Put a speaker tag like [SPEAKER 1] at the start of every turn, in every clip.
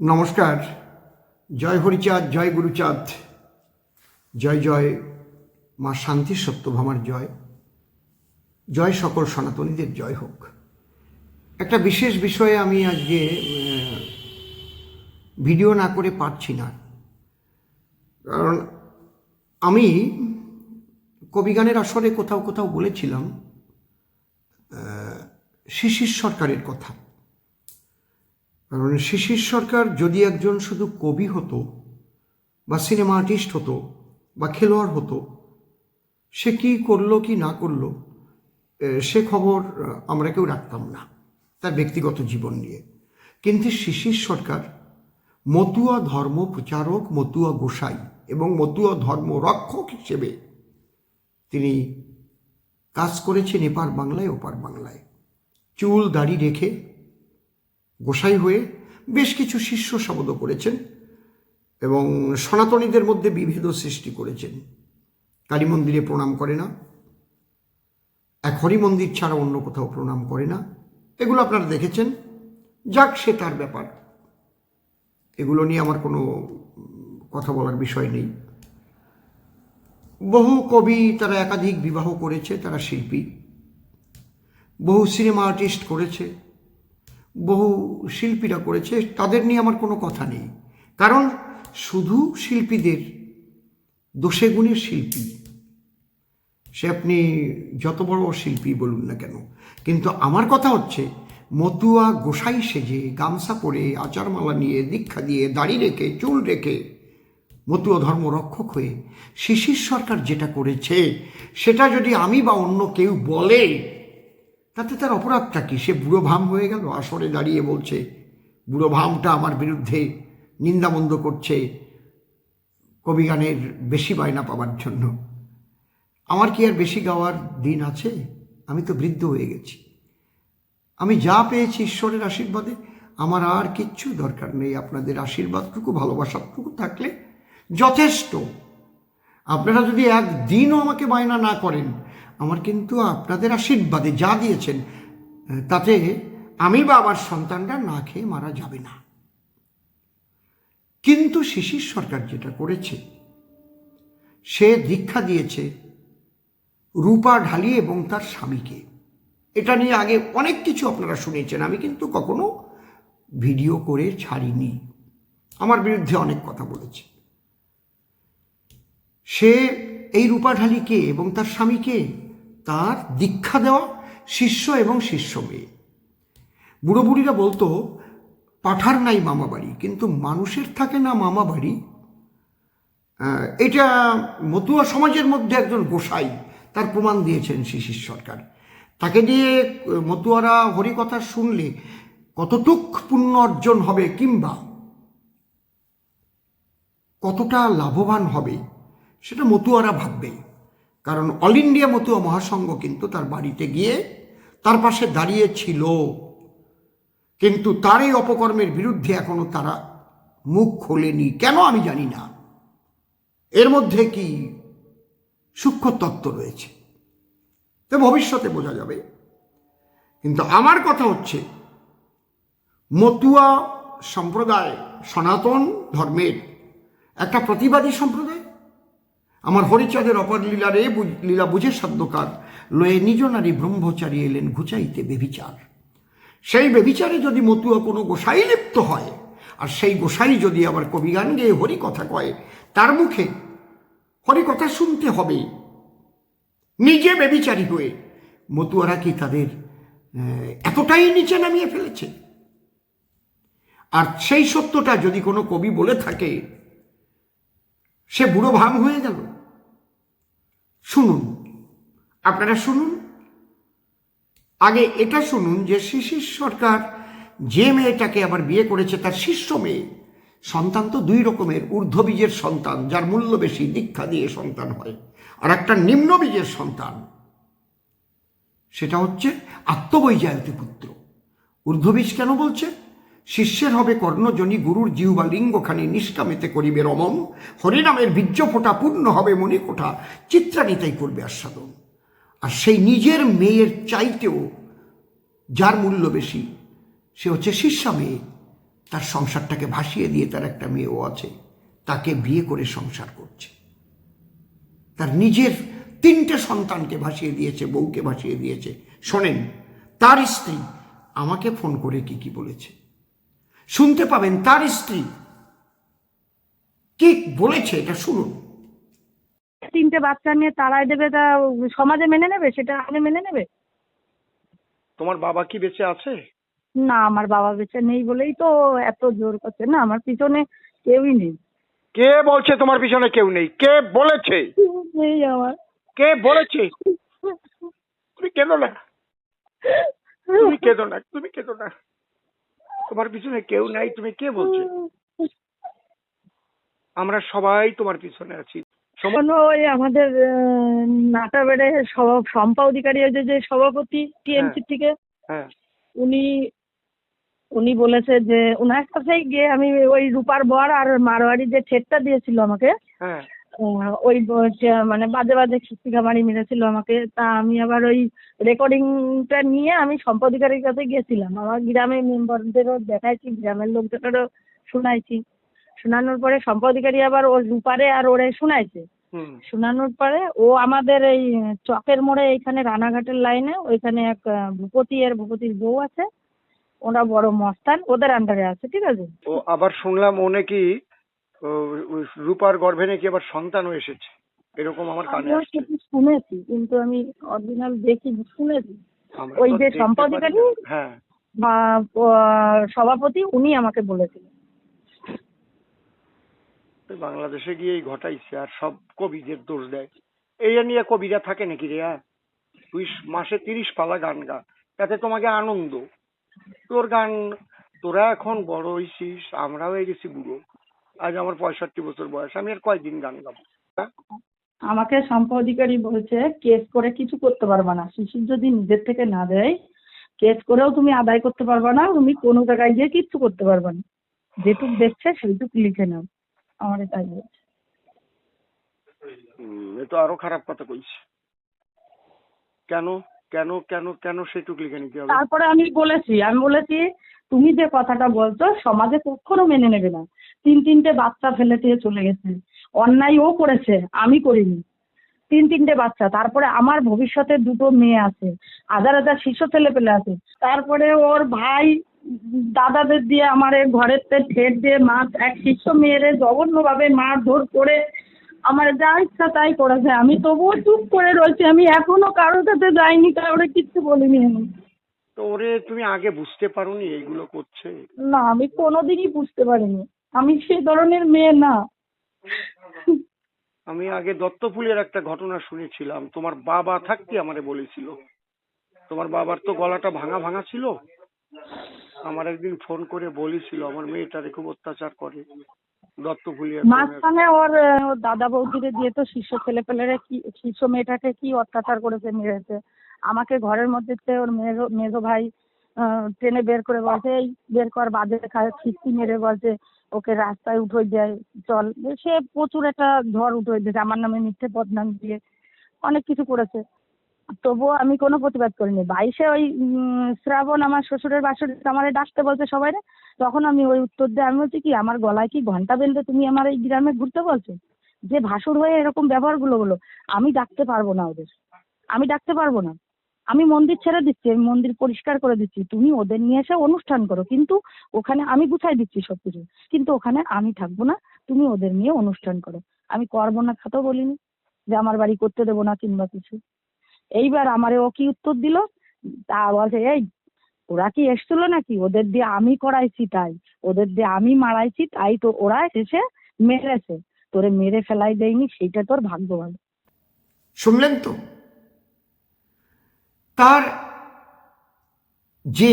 [SPEAKER 1] নমস্কার। জয় হরিচাঁদ, জয় গুরুচাঁদ। জয় জয় মা শান্তি সত্যভামার জয়। জয় সকল সনাতনীদের জয় হোক। একটা বিশেষ বিষয়ে আমি আজকে ভিডিও না করে পারছি না। কারণ আমি কবিগানের আসরে কোথাও কোথাও বলেছিলাম শিশির সরকারের কথা। কারণ শিশির সরকার যদি একজন শুধু কবি হতো বা সিনেমা আর্টিস্ট হতো বা খেলোয়াড় হতো, সে কি করল কি না করল সে খবর আমরা কেউ রাখতাম না তার ব্যক্তিগত জীবন নিয়ে। কিন্তু শিশির সরকার মতুয়া ধর্ম প্রচারক, মতুয়া গোসাই এবং মতুয়া ধর্ম রক্ষক হিসেবে তিনি কাজ করেছেন এপার বাংলায়, ওপার বাংলায়। চুল, দাড়ি রেখে গোসাই হয়ে বেশ কিছু শিষ্য শব্দ করেছেন এবং সনাতনীদের মধ্যে বিভেদ সৃষ্টি করেছেন। কালী মন্দিরে প্রণাম করে না। এক হরি মন্দির ছাড়া অন্য কোথাও প্রণাম করে না। এগুলো আপনারা দেখেছেন। যাক, সে তার ব্যাপার। এগুলো নিয়ে আমার কোনো কথা বলার বিষয় নেই। বহু কবি তারা একাধিক বিবাহ করেছে, তারা শিল্পী। বহু সিনেমা আর্টিস্ট করেছে। বহু শিল্পীরা করেছে, তাদের নিয়ে আমার কোনো কথা নেই। কারণ শুধু শিল্পীদের, দোষে গুণের শিল্পী। সে আপনি যত বড় শিল্পী বলুন না কেন। কিন্তু আমার কথা হচ্ছে, মতুয়া গোসাই সেজে গামছা পরে আচারমালা নিয়ে দীক্ষা দিয়ে দাড়ি রেখে, চুল রেখে মতুয়া ধর্ম রক্ষক হয়ে শিশির সরকার যেটা করেছে, সেটা যদি আমি বা অন্য কেউ বলে তাতে তার অপরাধটা কি? সে বুড়ো ভাম হয়ে গেল, আসরে দাঁড়িয়ে বলছে, বুড়ো ভামটা আমার বিরুদ্ধে নিন্দামন্দ করছে কবিগানের বেশি বায়না পাওয়ার জন্য। আমার কি আর বেশি গাওয়ার দিন আছে? আমি তো বৃদ্ধ হয়ে গেছি। আমি যা পেয়েছি ঈশ্বরের আশীর্বাদে, আমার আর কিচ্ছু দরকার নেই। আপনাদের আশীর্বাদটুকু, ভালোবাসাটুকু থাকলে যথেষ্ট। আপনারা যদি একদিনও আমাকে বায়না না করেন আমার কিন্তু আপনাদের আশীর্বাদে যা দিয়েছেন, তাতে আমি বা আমার সন্তানরা না খেয়ে মারা যাবে না। কিন্তু শিশির সরকার যেটা করেছে, সে দীক্ষা দিয়েছে রূপা ঢালি এবং তার স্বামীকে। এটা নিয়ে আগে অনেক কিছু আপনারা শুনেছেন, আমি কিন্তু কখনো ভিডিও করে ছাড়িনি। আমার বিরুদ্ধে অনেক কথা বলেছে। সে এই রূপাঢালিকে এবং তার স্বামীকে তার দীক্ষা দেওয়া শিষ্য এবং শিষ্য মেয়ে। বুড়ো বুড়িরা বলতো, পাঠার নাই মামা বাড়ি, কিন্তু মানুষের থাকে না মামা বাড়ি। এটা মতুয়া সমাজের মধ্যে একজন গোসাই তার প্রমাণ দিয়েছেন শিশির সরকার। তাকে দিয়ে মতুয়ারা হরিকথা শুনলে কতটুক পুণ্য অর্জন হবে কিংবা কতটা লাভবান হবে, সেটা মতুয়ারা ভাববে। কারণ অল ইন্ডিয়া মতুয়া মহাসংঘ কিন্তু তার বাড়িতে গিয়ে তার পাশে দাঁড়িয়ে ছিল। কিন্তু তার এই অপকর্মের বিরুদ্ধে এখনও তারা মুখ খোলেনি। কেন আমি জানি না। এর মধ্যে কি সূক্ষ্ম তত্ত্ব রয়েছে। তো ভবিষ্যতে বোঝা যাবে। কিন্তু আমার কথা হচ্ছে, মতুয়া সম্প্রদায় সনাতন ধর্মের একটা প্রতিবাদী সম্প্রদায় আমার হরিচাঁদের অপর লীলারে বু- লীলা বুঝে সাধ্যকার। লয়ে নিজ নারী ব্রহ্মচারী এলেন ঘুচাইতে বেবিচার। সেই বেবিচারে যদি মতুয়া কোনো গোসাই লিপ্ত হয়, আর সেই গোসাই যদি আবার কবিগান গেয়ে হরি কথা কয়, তার মুখে হরি কথা শুনতে হবে। নিজে বেবিচারী হয়ে। মতুয়ারা কি তাদের এতটাই নিচে নামিয়ে ফেলেছে? আর সেই সত্যটা যদি কোনো কবি বলে থাকে, সে বুড়ো ভাম হয়ে গেল। শুনুন। আপনারা শুনুন। আগে এটা শুনুন যে শিশির সরকার যে মেয়েটাকে আবার বিয়ে করেছে তার শিষ্য মেয়ে, সন্তান তো দুই রকমের, ঊর্ধ্ব বীজের সন্তান, যার মূল্য বেশি, দীক্ষা দিয়ে সন্তান হয়, আর একটা নিম্ন বীজের সন্তান। সেটা হচ্ছে আত্মবৈজায়তী পুত্র। ঊর্ধ্ববীজ কেন বলছে? শিষ্যের হবে কর্ণজনী গুরুর জিউ বা লিঙ্গখানি নিষ্কামেতে করিবে রমম। হরিনামের বীর্য ফোটা পূর্ণ হবে মণিকোঠা চিত্রানিতাই করবে আস্বাদন। আর সেই নিজের মেয়ের চাইতেও যার মূল্য বেশি, সে হচ্ছে শিষ্যা মেয়ে। তার সংসারটাকে ভাসিয়ে দিয়ে তার একটা মেয়েও আছে, তাকে বিয়ে করে সংসার করছে। তার নিজের তিনটে সন্তানকে ভাসিয়ে দিয়েছে, বউকে ভাসিয়ে দিয়েছে। শোনেন, তার স্ত্রী আমাকে ফোন করে কি কি বলেছে। শুনতে পাবেন তার স্ত্রী। কি বলেছে এটা শুনুন।
[SPEAKER 2] তিনটে বাচ্চা নিয়ে তাড়াই দেবে তা সমাজে মেনে নেবে? সেটা আগে মেনে নেবে?
[SPEAKER 3] তোমার বাবা কি বেঁচে আছে?
[SPEAKER 2] না আমার বাবা বেঁচে নেই বলেই তো এত জোর করছে। না আমার পিছনে কেউই নেই।
[SPEAKER 3] কে বলছে তোমার পিছনে কেউ নেই? কে বলেছে?
[SPEAKER 2] নেই আমার।
[SPEAKER 3] কে বলেছে? তুমি কেঁদো না। তুমি কেঁদো না তুমি কেঁদো না। তোমার পিছনে কেউ নাই তুমি কে বলছে? আমরা সবাই তোমার পিছনে আছি।
[SPEAKER 2] ওই আমাদের নাটাবেড়ে শম্পা অধিকারী ওই যে সভাপতি টিএমসি থেকে
[SPEAKER 3] হ্যাঁ।
[SPEAKER 2] উনি উনি বলেছে যে ওনার কাছেই গিয়ে আমি ওই রূপার বর আর মারোয়ারি যে ঠেটটা দিয়েছিল আমাকে
[SPEAKER 3] হ্যাঁ।
[SPEAKER 2] ওই মানে বাজে বাজে খিস্তিকামারি মেরেছিল আমাকে। তা আমি আবার ওই রেকর্ডিংটা নিয়ে আমি সম্পাদিকারের কাছে গেছিলাম। আমার গ্রামের মেম্বারদেরও দেখাইছি গ্রামের লোকদেরও শোনাইছি। শোনানোর পরে সম্পাদিকারী আবার ওর রূপারে আর ওরে শোনাইছে। শোনানোর পরে ও আমাদের এই চকের মোড়ে এইখানে রানাঘাটের লাইনে ওইখানে এক ভূপতি আর ভূপতির বউ আছে। ওরা বড় মস্তান ওদের আন্ডারে আছে ঠিক আছে?
[SPEAKER 3] ও আবার শুনলাম ও নাকি রূপার গর্ভে নাকি আবার সন্তানও এসেছে। এরকম আমার কানে
[SPEAKER 2] শুনেছি কিন্তু আমি অরিজিনাল দেখি শুনেছি। ওই যে সম্পাদিকারী?
[SPEAKER 3] হ্যাঁ।
[SPEAKER 2] সভাপতি উনি আমাকে বলেছিলেন।
[SPEAKER 3] বাংলাদেশে গিয়েই ঘটাইছে আর সব কবিদের দোষ দেয়। এই নিয়ে কবিরা থাকে নাকি রে হ্যাঁ? তুই মাসে তিরিশ পালা গান গা তাতে তোমাকে আনন্দ। তোর গান তোরা এখন বড় হইছিস আমরাও হয়ে গেছি বুড়ো। আজ আমার পঁয়ষট্টি বছর বয়স আমি আর কয়দিন গান গাবো? আমাকে
[SPEAKER 2] আমাকে সম্পাদিকারী বলছে কেস করে কিছু করতে পারবে না। শিশির যদি নিজের থেকে না দেয় কেস করেও তুমি আদায় করতে পারবে না তুমি কোনো জায়গায় গিয়ে কিচ্ছু করতে পারবে না। যেটুক দেখছে সেইটুক লিখে নাও। আমার তাই বলছে।
[SPEAKER 3] হুম, এ তো আরও খারাপ কথা কইছে। কেন? কেন কেন কেন সেটুক লিখে নিতে হবে?
[SPEAKER 2] তারপরে আমি বলেছি আমি বলেছি, তুমি যে কথাটা বলছো, সমাজে কখনো মেনে নেবে না। তিন তিনটে বাচ্চা ফেলে দিয়ে চলে গেছে। অন্যায় ও করেছে, আমি করিনি। তিন তিনটে বাচ্চা, তারপরে আমার ভবিষ্যতে দুটো মেয়ে আছে। হাজার হাজার শিশু ছেলে পেলে আছে। তারপরে ওর ভাই, দাদাদের দিয়ে আমার ঘরের ঠেট দিয়ে মা, এক শিশু মেয়েরে জঘন্যভাবে মারধর করে আমার যা ইচ্ছা তাই করেছে আমি তবুও চুপ করে রয়েছি। আমি এখনও কারোর কাছে যাইনি কারোর কিচ্ছু বলিনি আমি।
[SPEAKER 3] তো ওরে তুমি আগে বুঝতে পারোনি এইগুলো করছে?
[SPEAKER 2] না আমি কোনোদিনই বুঝতে পারিনি। আমি সেই ধরনের মেয়ে না।
[SPEAKER 3] আমি আগে দত্তফুলের একটা ঘটনা শুনেছিলাম। তোমার বাবা থাকতে আমারে বলেছিল। তোমার বাবার তো গলাটা ভাঙা ভাঙা ছিল। আমার একদিন ফোন করে বলেছিল আমার মেয়েটারে খুব অত্যাচার করে।
[SPEAKER 2] মাঝখানে ওর দাদা বৌদিরে দিয়ে তো শিষ্য ছেলে পেলেরা কি শিষ্য মেয়েটাকে কি অত্যাচার করেছে, মেরেছে। আমাকে ঘরের মধ্যে ওর মেজো মেজো ভাই টেনে বের করে বলছে, এই বের কর, বাজে খিস্তি মেরে বলছে, ওকে রাস্তায় উঠে যায় চল। সে প্রচুর একটা ঝড় উঠে দিয়েছে, আমার নামে মিথ্যে বদনাম দিয়ে, অনেক কিছু করেছে। তবুও আমি কোনো প্রতিবাদ করিনি। বাইশে ওই শ্রাবণ, আমার শ্বশুরের বাসর আমারে ডাকতে বলছে সবাই তখন আমি ওই উত্তর দিয়ে আমি বলছি কি, আমার গলায় কি ঘণ্টা বেঁধে তুমি আমার এই গ্রামে ঘুরতে বলছো? যে ভাসুর হয়ে এরকম ব্যবহারগুলো হলো, আমি ডাকতে পারব না ওদের। আমি ডাকতে পারব না। আমি মন্দির ছেড়ে দিচ্ছি, আমি মন্দির পরিষ্কার করে দিচ্ছি। তুমি ওদের নিয়ে এসে অনুষ্ঠান করো, কিন্তু ওখানে আমি গুছাই দিচ্ছি সব কিছু কিন্তু ওখানে আমি থাকব না, তুমি ওদের নিয়ে অনুষ্ঠান করো। আমি করব না তো বলিনি, যে আমার বাড়ি করতে দেবো না কিংবা কিছু। এইবার আমারে ও কি উত্তর দিল? তা বলছে, এই ওরা কি এসছিল নাকি? ওদের দিয়ে আমি করাইছি তাই। ওদের দিয়ে আমি মারাইছি তাই তো ওরা এসে মেরেছে। তোরে মেরে ফেলাই দেয়নি, সেইটা তোর ভাগ্য ভালো।
[SPEAKER 1] শুনলেন তো? তার যে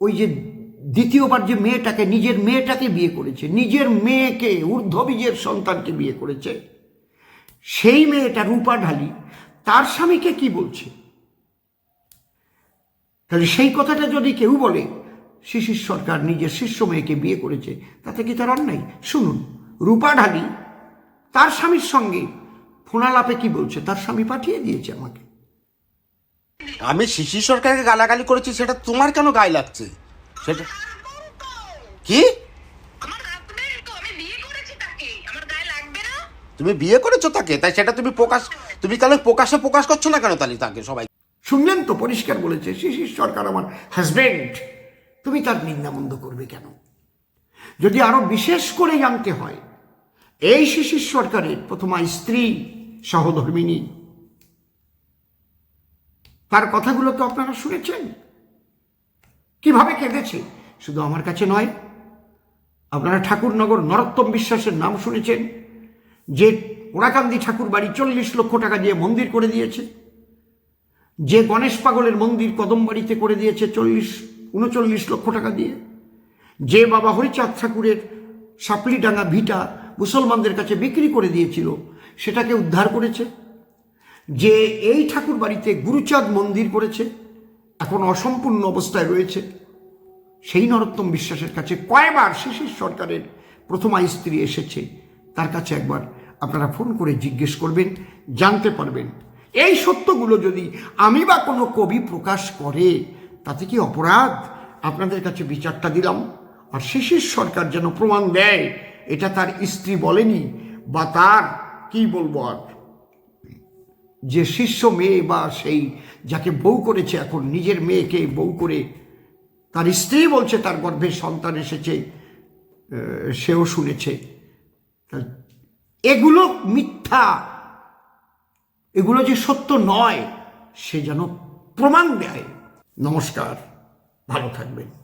[SPEAKER 1] ওই যে দ্বিতীয়বার যে মেয়েটাকে, নিজের মেয়েটাকে বিয়ে করেছে, নিজের মেয়েকে, ঊর্ধ্ববীজের সন্তানকে বিয়ে করেছে, সেই মেয়েটা রূপা ঢালি, তার স্বামীকে কি বলছে? তাহলে সেই কথাটা যদি কেউ বলে শিশির সরকার নিজের শিষ্য মেয়েকে বিয়ে করেছে তাতে কি তার অন্যায়? শুনুন রূপা ঢালি তার স্বামীর সঙ্গে ফোনালাপে কি বলছে? তার স্বামী পাঠিয়ে দিয়েছে আমাকে।
[SPEAKER 4] আমি শিশির সরকারকে গালাগালি করেছি সেটা তোমার কেন গায়ে লাগছে? সেটা কি?
[SPEAKER 5] আমার হাজবেন্ড তো আমি বিয়ে করেছি তাকে। আমার গায়ে লাগবে না?
[SPEAKER 4] তুমি বিয়ে করেছ তাকে? তাই সেটা তুমি প্রকাশ তুমি কেন প্রকাশে প্রকাশ করছ না কেন তাহলে তাকে সবাই?
[SPEAKER 1] শুনলেন তো, পরিষ্কার বলেছে শিশির সরকার আমার হাজবেন্ড তুমি তার নিন্দামন্দ করবে কেন? যদি আরও বিশেষ করে জানতে হয়, এই শিশির সরকারের প্রথমা স্ত্রী সহধর্মিনী, তার কথাগুলো তো আপনারা শুনেছেন। কীভাবে কেঁদেছে? শুধু আমার কাছে নয়, আপনারা ঠাকুরনগর নরোত্তম বিশ্বাসের নাম শুনেছেন, যে ওরাকান্দি ঠাকুর বাড়ি চল্লিশ লক্ষ টাকা দিয়ে মন্দির করে দিয়েছে। যে গণেশ পাগলের মন্দির কদমবাড়িতে করে দিয়েছে চল্লিশ, উনচল্লিশ লক্ষ টাকা দিয়ে, যে বাবা হরিচাঁদ ঠাকুরের সাপলিডাঙ্গা ভিটা মুসলমানদের কাছে বিক্রি করে দিয়েছিল, সেটাকে উদ্ধার করেছে, যে এই ঠাকুর বাড়িতে গুরুচাঁদ মন্দির করেছে, এখন অসম্পূর্ণ অবস্থায় রয়েছে, সেই নরোত্তম বিশ্বাসের কাছে কয়বার শিশির সরকারের প্রথমা স্ত্রী এসেছে, তার কাছে একবার আপনারা ফোন করে জিজ্ঞেস করবেন, জানতে পারবেন। এই সত্যগুলো যদি আমি বা কোনো কবি প্রকাশ করে, তাতে কি অপরাধ? আপনাদের কাছে বিচারটা দিলাম। আর শিশির সরকার যেন প্রমাণ দেয়, এটা তার স্ত্রী বলেনি বা তার, কি বলব আর? যে শিষ্য মেয়ে বা সেই যাকে বউ করেছে এখন, নিজের মেয়েকে বউ করে, তার স্ত্রী বলছে তার গর্ভে সন্তান এসেছে সেও শুনেছে। এগুলো মিথ্যা। এগুলো যে সত্য নয় সে যেন প্রমাণ দেয়। নমস্কার ভালো থাকবেন।